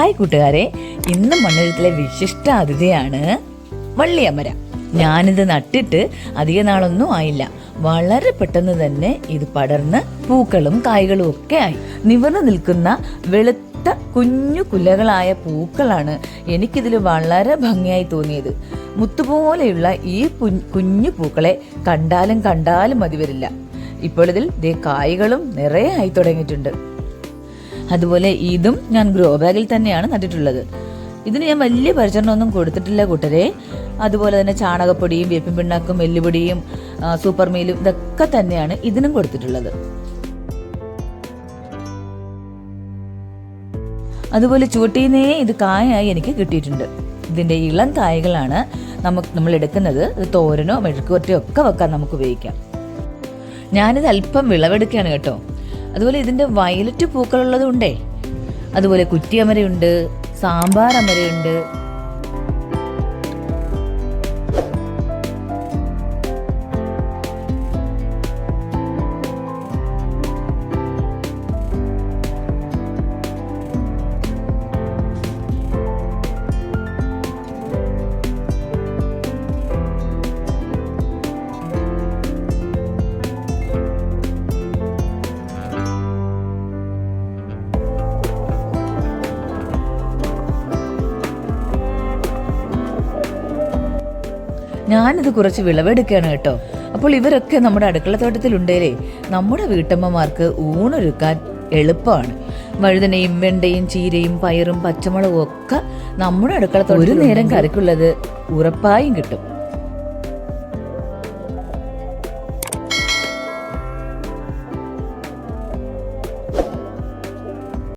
Hi കൂട്ടുകാരെ. ഇന്ന് മണ്ണിരത്തിലെ വിശിഷ്ട അതിഥിയാണ് വള്ളിയമര ഞാനിത് നട്ടിട്ട് അധിക നാളൊന്നും ആയില്ല. വളരെ പെട്ടെന്ന് തന്നെ ഇത് പടർന്ന് പൂക്കളും കായ്കളും ഒക്കെ ആയി. നിവർന്നു നിൽക്കുന്ന വെളുത്ത കുഞ്ഞു കുലകളായ പൂക്കളാണ് എനിക്കിതിൽ വളരെ ഭംഗിയായി തോന്നിയത്. മുത്തുപോലെയുള്ള ഈ കുഞ്ഞു പൂക്കളെ കണ്ടാലും കണ്ടാലും മതി വരില്ല. ഇപ്പോൾ ഇതിൽ ദേ കായ്കളും നിറയെ ആയി തുടങ്ങിയിട്ടുണ്ട്. അതുപോലെ ഇതും ഞാൻ ഗ്രോ ബാഗിൽ തന്നെയാണ് നട്ടിട്ടുള്ളത്. ഇതിന് ഞാൻ വലിയ പരിചരണമൊന്നും കൊടുത്തിട്ടില്ല കൂട്ടരെ. അതുപോലെ തന്നെ ചാണകപ്പൊടിയും വേപ്പിൻ പിണ്ണാക്കും എല്ലുപൊടിയും സൂപ്പർ മീലും ഇതൊക്കെ തന്നെയാണ് ഇതിനും കൊടുത്തിട്ടുള്ളത്. അതുപോലെ ചുവട്ടീന്നേ ഇത് കായായി എനിക്ക് കിട്ടിയിട്ടുണ്ട്. ഇതിന്റെ ഇളം കായകളാണ് നമുക്ക് നമ്മൾ എടുക്കുന്നത്. തോരനോ മെഴുക്കുവറ്റയോ ഒക്കെ വെക്കാൻ നമുക്ക് ഉപയോഗിക്കാം. ഞാനിത് അല്പം വിളവെടുക്കുകയാണ് കേട്ടോ. അതുപോലെ ഇതിന്റെ വയലറ്റ് പൂക്കളുള്ളതുണ്ടേ അതുപോലെ കുറ്റിയമരയുണ്ട് സാമ്പാർ അമരയുണ്ട് ഞാനിത് കുറച്ച് വിളവെടുക്കുകയാണ് കേട്ടോ. അപ്പോൾ ഇവരൊക്കെ നമ്മുടെ അടുക്കള തോട്ടത്തിലുണ്ടേലേ നമ്മുടെ വീട്ടമ്മമാർക്ക് ഊണൊരുക്കാൻ എളുപ്പമാണ്. വഴുതനയും വെണ്ടയും ചീരയും പയറും പച്ചമുളകും ഒക്കെ നമ്മുടെ അടുക്കളത്തോട്ടത്തിൽ ഒരു നേരം കറിക്കുള്ളത് ഉറപ്പായും കിട്ടും.